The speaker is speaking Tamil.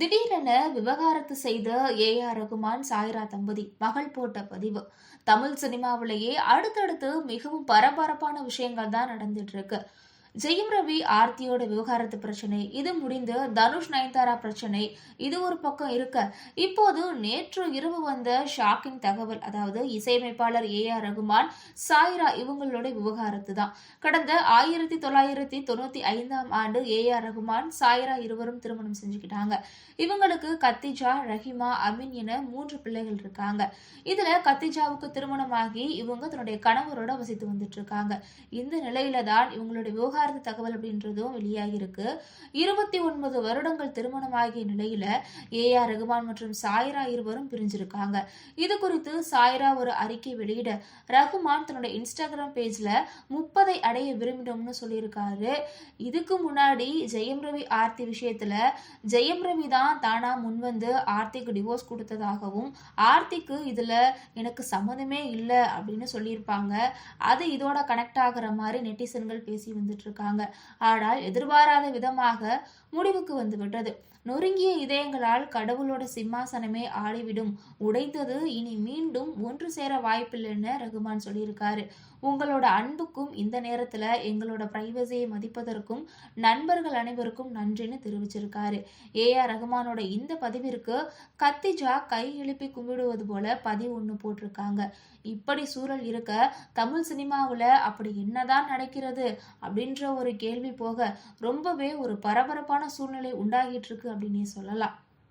திடீரென விவகாரத்து செய்த ஏ ஆர் ரகுமான் சாய்ரா தம்பதி மகள் போட்ட பதிவு. தமிழ் சினிமாவிலேயே அடுத்தடுத்து மிகவும் பரபரப்பான விஷயங்கள் தான் நடந்துட்டு இருக்கு. ஜெயம் ரவி ஆர்த்தியோட விவகாரத்து பிரச்சனை இது முடிந்து தனுஷ் நயன்தாரா பிரச்சனை இது ஒரு பக்கம் இருக்க. இப்போது நேற்று இரவு வந்த ஷாக்கிங் தகவல் அதாவது இசையமைப்பாளர் ஏ ஆர் ரகுமான் சாய்ரா இவங்களோட விவகாரத்து தான். கடந்த ஆயிரத்தி தொள்ளாயிரத்தி தொண்ணூத்தி ஐந்தாம் ஆண்டு ஏ ஆர் ரகுமான் சாய்ரா இருவரும் திருமணம் செஞ்சுக்கிட்டாங்க. இவங்களுக்கு கத்திஜா ரஹிமா அமின் என மூன்று பிள்ளைகள் இருக்காங்க. இதுல கத்திஜாவுக்கு திருமணமாகி இவங்க தன்னுடைய கணவரோட வசித்து வந்துட்டு இருக்காங்க. இந்த நிலையில தான் இவங்களுடைய விவகாரம் விவகாரத்து தகவல் அப்படின்றதும் வெளியாகியிருக்கு. இருபத்தி ஒன்பது வருடங்கள் திருமணமாகிய நிலையில ஏ ஆர் ரகுமான் மற்றும் சாய்ரா இருவரும் பிரிஞ்சிருக்காங்க. இது குறித்து சாய்ரா ஒரு அறிக்கை வெளியிட ரகுமான் தன்னோட இன்ஸ்டாகிராம் பேஜ்ல முப்பதை அடைய விரும்பினோம்னு சொல்லியிருக்காரு. இதுக்கு முன்னாடி ஜெயம் ரவி ஆர்த்தி விஷயத்துல ஜெயம் ரவி தான் தானா முன்வந்து ஆர்த்திக்கு டிவோர்ஸ் கொடுத்ததாகவும் ஆர்த்திக்கு இதுல எனக்கு சம்மதமே இல்லை அப்படின்னு சொல்லியிருப்பாங்க. அது இதோட கனெக்ட் ஆகுற மாதிரி நெட்டிசன்கள் பேசி வந்துட்டு இருக்காங்க ஆனால் எதிர்பாராத விதமாக முடிவுக்கு வந்துவிட்டது. நொறுங்கிய இதயங்களால் கடவுளோட சிம்மாசனமே ஆடிவிடும் உடைந்தது இனி மீண்டும் ஒன்று சேர வாய்ப்பில்லைன்னு ரகுமான் சொல்லியிருக்காரு. உங்களோட அன்புக்கும் இந்த நேரத்துல எங்களோட பிரைவசியை மதிப்பதற்கும் நண்பர்கள் அனைவருக்கும் நன்றின்னு தெரிவிச்சிருக்காரு. ஏ ஆர் ரகுமானோட இந்த பதிவிற்கு கத்திஜா கை எழுப்பி கும்பிடுவது போல பதிவு ஒன்று போட்டிருக்காங்க. இப்படி சூழல் இருக்க தமிழ் சினிமாவில் அப்படி என்னதான் நடக்கிறது அப்படின்ற ஒரு கேள்வி போக ரொம்பவே ஒரு பரபரப்பான சூழ்நிலை உண்டாகிட்டு இருக்கு அப்படின்னே சொல்லலாம்.